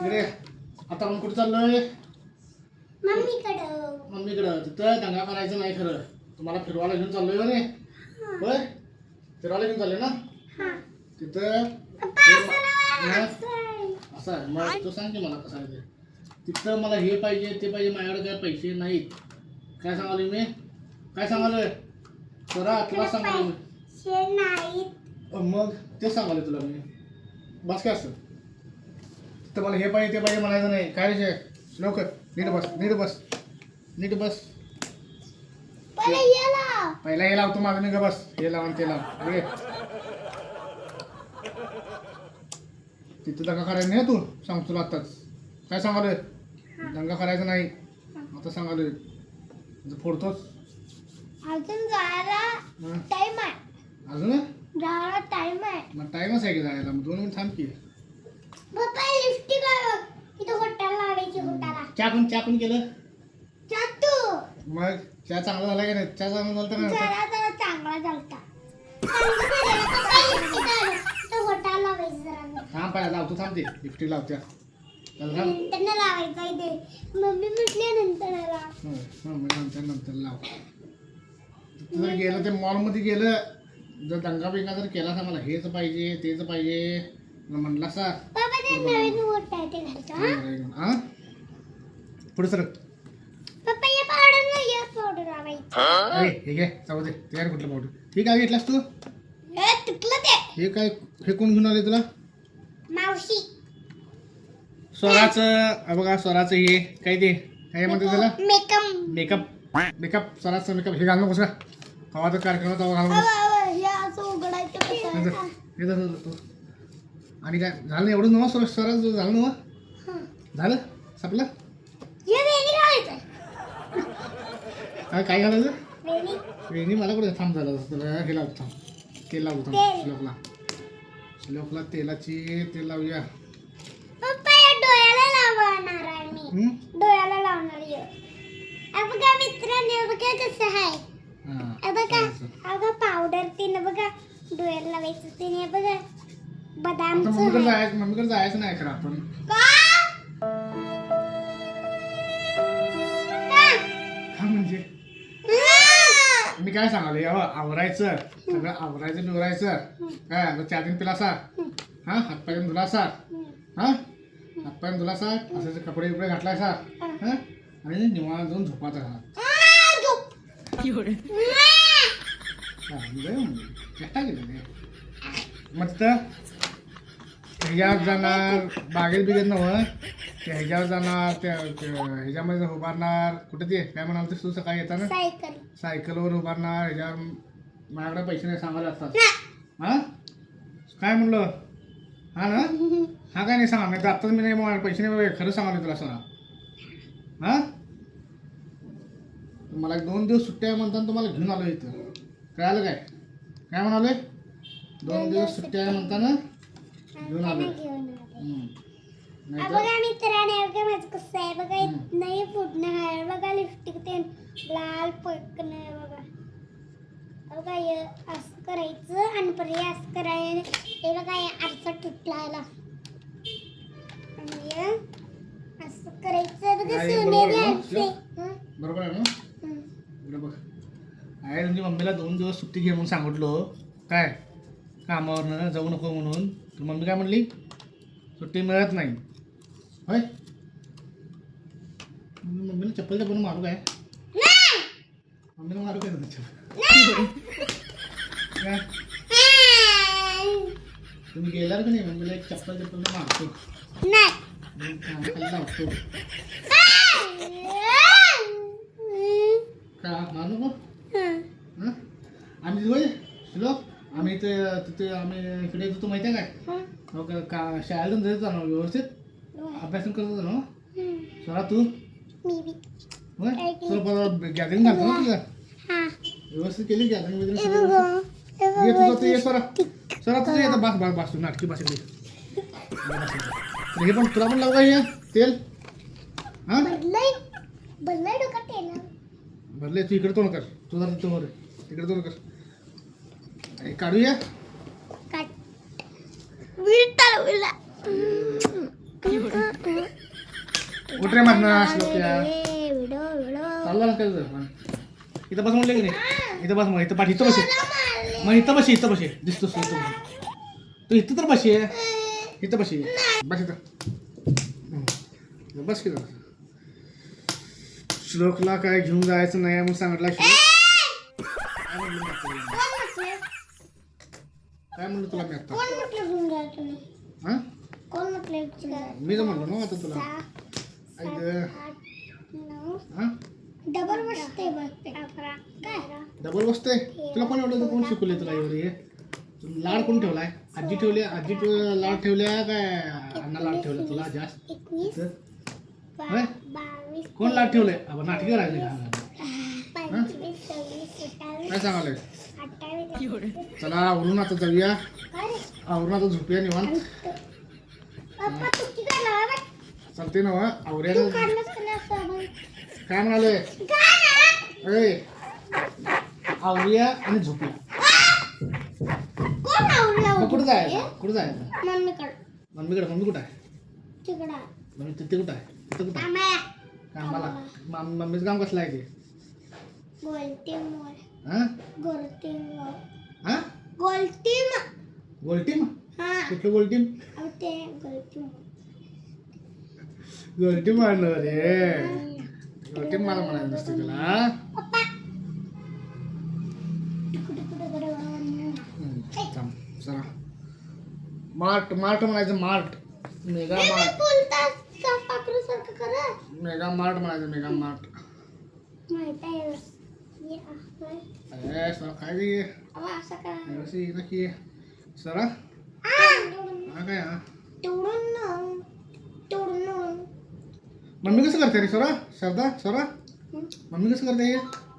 इकडे आता आपण कुठं चाललोय? मम्मीकडं. मम्मीकडं. तिथं दंगा करायचं नाही खरं. तुम्हाला फिरवायला घेऊन चाललोय हो रे. होय? फिरवायला घेऊन चाललोय ना? हा. तिथं असं आहे. मग तू सांग की मला कसं आहे ते. तिथं मला हे पाहिजे ते पाहिजे माझ्याकडे काय पैसे नाहीत. काय सांगालोय मी? काय सांगालोय? सरा तुला सांगालोय मी. अ, मग ते सांगालोय तुला मी. बस काय असतं तिथं मला हे पाहिजे ते पाहिजे म्हणायचं नाही. काय विषय? लवकर. नीट बस नीट बस. नीट बस. पहिले हे लावतो माझं मी ग बस. हे लावून ते लाव. तिथं दंगा करायचा नाही तू? सांग तुला आत्ताच. काय सांगालोय? दंगा करायचा नाही. आता सांगालोय. फोडतोच अजून जायला? टाइम आहे. अजून? जायला टाइम आहे. मग टाईमच आहे की जायला. मग दोन मिनिट थांब की पप्पा लिपस्टिक आहे बघ. इथं गोट्याला लावायची गोट्याला चहा पण केलं. चाटू. मग चहा चांगला झाला की नाही? चहा चांगला झाला तर नाही जरा जरा चांगला झालता. लावायचं जरा. थांब पाहिजे लावतो थांब ते. लिफ्टी लावत्या. त्याला थांब. नंतर लावायचं आहे ते मम्मी म्हटल्या नंतर लाव. हं, हं, मग नंतर नंतर लाव. तिथं जर गेलं ते मॉलमध्ये गेलं. जर दंगा बिंगा जर केला असा मला हेच पाहिजे तेच पाहिजे. म्हणला सा. बाबा ते नवीन गोट आहे ते घालतो हा हा पुढे सर पप्पा या पावडर नाही या पावडर लावायची अरे हे घे जाऊ दे ते कुठलं पावडर ठीक आहे घेतलास तू? हे तुटलं ते. हे काय हे कोण घेऊन आले तुला? मावशी. स्वराचं अ बघा स्वराचं हे काय ते? काय म्हणते त्याला? मेकअप. मेकअप. मेकअप स्वराचं मेकअप. हे घालू नकोस का? कवाचा कार्यक्रम तेव्हा घालू नकोस. हे असं उघडायचं हे कसं हे धर. आणि काय झालं एवढं नवं स्वर स्वराचं झालं नवं? हं. झालं? संपलं? हे काय काय घालायचं? वेणी. मला कुठे थांब झालं तुला हे लावतो थांब. तेल लावतो थांब. श्लोकला. श्लोकला तेलाची तेल लावूया. डोळ्याला लावणार बघा मित्रांनो बघा कसं आहे. बघा बघा पावडर तिने बघा डोळ्याला लावायचं तिने बघा. जायचं मम्मीकडे जायचं नाही खरं आपण. मी काय सांगालो हो आवरायचं सगळं आवरायचं बिवरायचं. काय? मग चार दिन पिला असा हा? हातपायन धुला असा हा? हातपायन धुला असा असं कपडे बिपडे घातलाय असा हा? आणि निवांत जाऊन झोपायचा हा मस्त. झोप. मग जाणार. बागेत बिगेत नव्हतं ते ह्याच्यावर जाणार त्या त्या ह्याच्यामध्ये उभारणार. कुठे ते? काय म्हणाल तू सकाळी येताना? सायकल. सायकलवर उभारणार. ह्याच्यावर माझ्याकडे पैसे नाही सांगायला असतात ना. हा? काय म्हणलं? हा ना? हा काय नाही सांगा. नाही तर आत्ताच मी नाही मला पैसे नाही खरं सांगाले तुला सरा हा? मला एक दोन दिवस सुट्ट्या म्हणताना तुम्हाला घेऊन आलो इथं. कळालं काय? काय म्हणाले दोन दिवस सुट्ट्या आहे म्हणताना घेऊन आलो बघा मित्रांनो बघा माझं कसं आहे बघा हम्म. नाही फुटणं आहे बघा लिपस्टिक ते लाल आहे बघा. बघा हे असं करायचं आणि परत हे असं करायचं हे बघा हे आरसा आणि असं करायचं. बघा सोनेरी बरोबर आहे ना? आरसे? बरोबर आहे ना. इकडे बघ. आहे तुमची मम्मीला दोन दिवस सुट्टी घे म्हणून सांगितलो. काय? कामावरनं जाऊ नको म्हणून. तर मम्मी काय म्हणली? सुट्टी मिळत नाही. होय? मम्मी- मम्मीला चप्पल चप्पल मारू काय? नाही! मम्मीला मारू काय नाही! काय? नाही! तुम्ही गेल्यावर का नाही? मम्मीला एक चप्पल चप्पल मारतो. लावतो. का? मारू हं. हां? आम्ही होय? श्लोक आम्ही इथे तिथे आम्ही इकडे येतो माहिती आहे काय? का शाळेतून जायचं ना व्यवस्थित? अभ्यास करत होता ना. स्वरा तू. गॅदरिंग घालतो ना तुझं. हा. व्यवस्थित केली गॅदरिंग वगैरे ये तुझं ते ये स्वरा स्वरा तुझं येतं बस बस बस तू नाटकी इकडे. हे पण तुला पण लावू का हे? तेल? हां? बदलय डोका तेला. तू इकडे तोंड कर. तू जरा तिथं वर तिकडे तोंड कर. काढूया. काट विल चालवला उठ रे मधनं श्लोक्या. व्हिडिओ व्हिडिओ चालला काय तुझं इथं बस म्हणलं की नाही? इथं बस मग इथं पाठी इथं बस मग इथं बस इथं बस दिसतोस तू इथं. तू इथं तर बस इथं बस बस इथं. हं. बस की. श्लोकला काय घेऊन जायचं नाही मग सांगितलं श्लोक काय म्हणलं? काय तुला मी आता? कोण म्हटलं म्हटलं? मी तर म्हणलो ना आता तुला. हा? डबल बसते बघ ते. अकरा. काय? डबल बसते? तुला कोण एवढं कोण शिकवले तुला एवढे लाड कोण ठेवलाय? आजी ठेवली आजी ठेव- लाड ठेवल्या काय? अण्णा लाड ठेवला तुला जास्त? कोण लाड ठेवले अब नाटकी राहिले काय सांगाले चला आवरून आता जाऊया. काय रे? आवरून आता झोपूया निवांत. चालते ना तू आवऱ्या काढलंस का नाही असं बघ. काय म्हणाले? अरे आवरूया आणि मग कुठं जायचं? कुठं जायचं? मम्मीकडं. मम्मी कुठं आहे? मम्मी तिथे कुठं आहे? तिथं कुठं आहे? कामाला मम- मम्मीचं काम कसलं आहे ते? गोलटी मोर. हां? गोलटी मोर. हां? गोलटी गोल टीम हा कुठलं गोल टीम अहो ते गोलटी मोर गोल टीम मारणार रे गोल टीम मला म्हणायचं नसते तुला पप्पा कुठे कुठे कुठे हम्म, थांब चला मार्ट मार्ट म्हणायचं मार्ट मेगा मार्ट बोलतात पाखरू सारखं करा मेगा मार्ट म्हणायचं मेगा मार्ट माहीत आहे हे असं अरे सर काय रे अहो, असं करा व्यवस्थित नक्की सरा आ, हा काय. मम्मी कसं करते रे सरा शारदा सरा? मम्मी कसं करते हे.